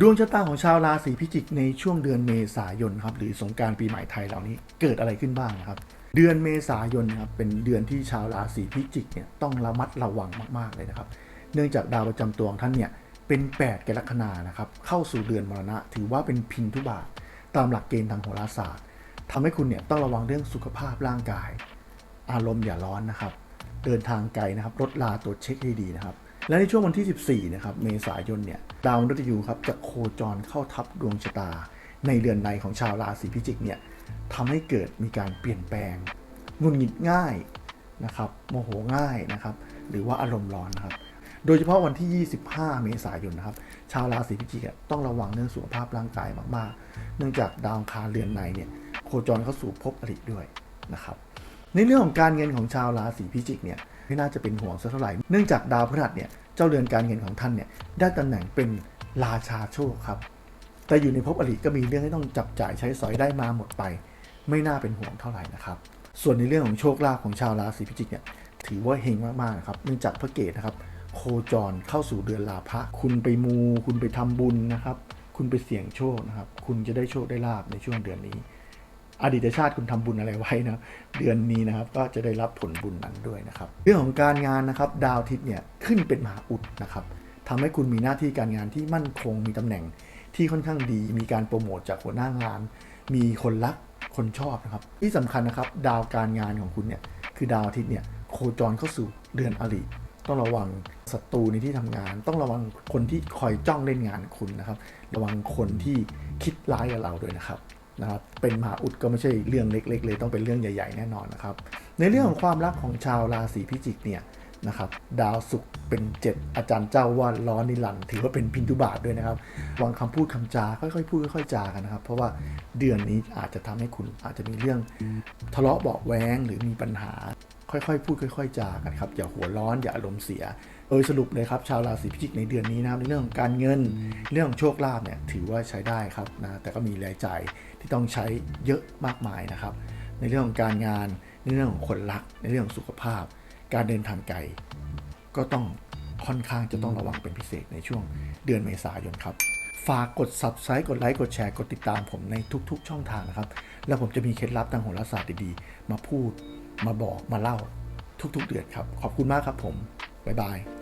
ดวงชะตาของชาวราศีพิจิกในช่วงเดือนเมษายนครับหรือสงการปีใหม่ไทยเหล่านี้เกิดอะไรขึ้นบ้างครับ เดือนเมษายนครับเป็นเดือนที่ชาวราศีพิจิกเนี่ยต้องระมัดระวังมากๆเลยนะครับ เนื่องจากดาวประจำตัวของท่านเนี่ยเป็น 8 กรกฎานะครับเข้าสู่เดือนมรณะ ถือว่าเป็นพินทุบาทตามหลักเกณฑ์ทางโหราศาสตร์ทำให้คุณเนี่ยต้องระวังเรื่องสุขภาพร่างกาย อารมณ์อย่าร้อนนะครับ เดินทางไกลนะครับรถลาตรวจเช็คให้ดีนะครับ และในช่วงวันที่ 14 นะครับ เมษายนเนี่ย ดาวมฤตยูครับจะโคจรเข้าทับดวงชะตา ในเรือนในของชาวราศีพิจิกเนี่ยทำให้เกิดมีการเปลี่ยนแปลงงุนหงิดง่ายนะครับโมโหง่ายนะครับ หรือว่าอารมณ์ร้อนนะครับ โดยเฉพาะวันที่ 25 เมษายนนะครับ ชาวราศีพิจิกต้องระวังเรื่องสุขภาพร่างกายมากๆ เนื่องจากดาวคารเรือนในเนี่ยโคจรเข้าสู่ภพอริด้วยนะครับ ในเรื่องของการเงินของชาวราศีพิจิกเนี่ย ไม่น่าจะเป็นห่วงสักเท่าไหร่ เนื่องจากดาวพฤหัสเนี่ยเจ้าเรือนการเงินของท่านเนี่ยได้ตำแหน่งเป็นราชาโชคครับ แต่อยู่ในภพอริก็มีเรื่องให้ต้องจับจ่ายใช้สอยได้มาหมดไป ไม่น่าเป็นห่วงเท่าไหร่นะครับ ส่วนในเรื่องของโชคลาภของชาวราศีพิจิกเนี่ยถือว่าเฮงมากๆนะครับเนื่องจากพระเกตนะครับโคจรเข้าสู่เดือนลาภะคุณไปมู คุณไปทำบุญนะครับ คุณไปเสี่ยงโชคนะครับ คุณจะได้โชคได้ลาบในช่วงเดือนนี้ อดีตชาติคุณทำบุญอะไรไว้นะเดือนนี้นะครับก็จะได้รับผลบุญนั้นด้วยนะครับ เรื่องของการงานนะครับดาวอาทิตย์เนี่ยขึ้นเป็นมหาอุดนะครับทำให้คุณมีหน้าที่การงานที่มั่นคงมีตำแหน่งที่ค่อนข้างดี มีการโปรโมทจากหัวหน้างาน มีคนรักคนชอบนะครับ ที่สำคัญนะครับ ดาวการงานของคุณเนี่ยคือดาวอาทิตย์เนี่ยโคจรเข้าสู่เดือนอริต้องระวังศัตรูในที่ทำงาน ต้องระวังคนที่คอยจ้องเล่นงานคุณนะครับ ระวังคนที่คิดร้ายกับเราด้วยนะครับ นะครับเป็นมหาอุดก็ไม่ใช่เรื่องเล็กๆเลยต้องเป็นเรื่องใหญ่ ๆ แน่นอนนะครับ ในเรื่องของความรักของชาวราศีพิจิกเนี่ยนะครับดาวศุกร์เป็นเจ็ดอาจารย์เจ้าว่าร้อนนิรันดร์ถือว่าเป็นพินทุบาทด้วยนะครับวางคำพูดคำจาค่อยๆพูดค่อยๆจากันนะครับ เพราะว่าเดือนนี้อาจจะทำให้คุณอาจจะมีเรื่องทะเลาะเบาะแว้งหรือมีปัญหา ค่อยๆ พูดค่อย ๆ จากันครับอย่าหัวร้อนอย่าอารมณ์เสียโดยสรุปเลยครับชาวราศีพิจิกในเดือนนี้นะครับในเรื่องของการเงินเรื่องของโชคลาภเนี่ยถือว่าใช้ได้ครับนะแต่ก็มีรายจ่ายที่ต้องใช้เยอะมากมายนะครับ ในเรื่องของการงานในเรื่องของคนรัก ในเรื่องของสุขภาพ การเดินทางไกลก็ต้องค่อนข้างจะต้องระวังเป็นพิเศษในช่วงเดือนเมษายนครับฝากกด subscribe กดไลค์กดแชร์กดติดตามผมในทุกๆ ช่องทางนะครับ แล้วผมจะมีเคล็ดลับทางโหราศาสตร์ดีๆ มาพูด มาบอกมาเล่าทุกๆเดือนครับ ขอบคุณมากครับผม บ๊ายบาย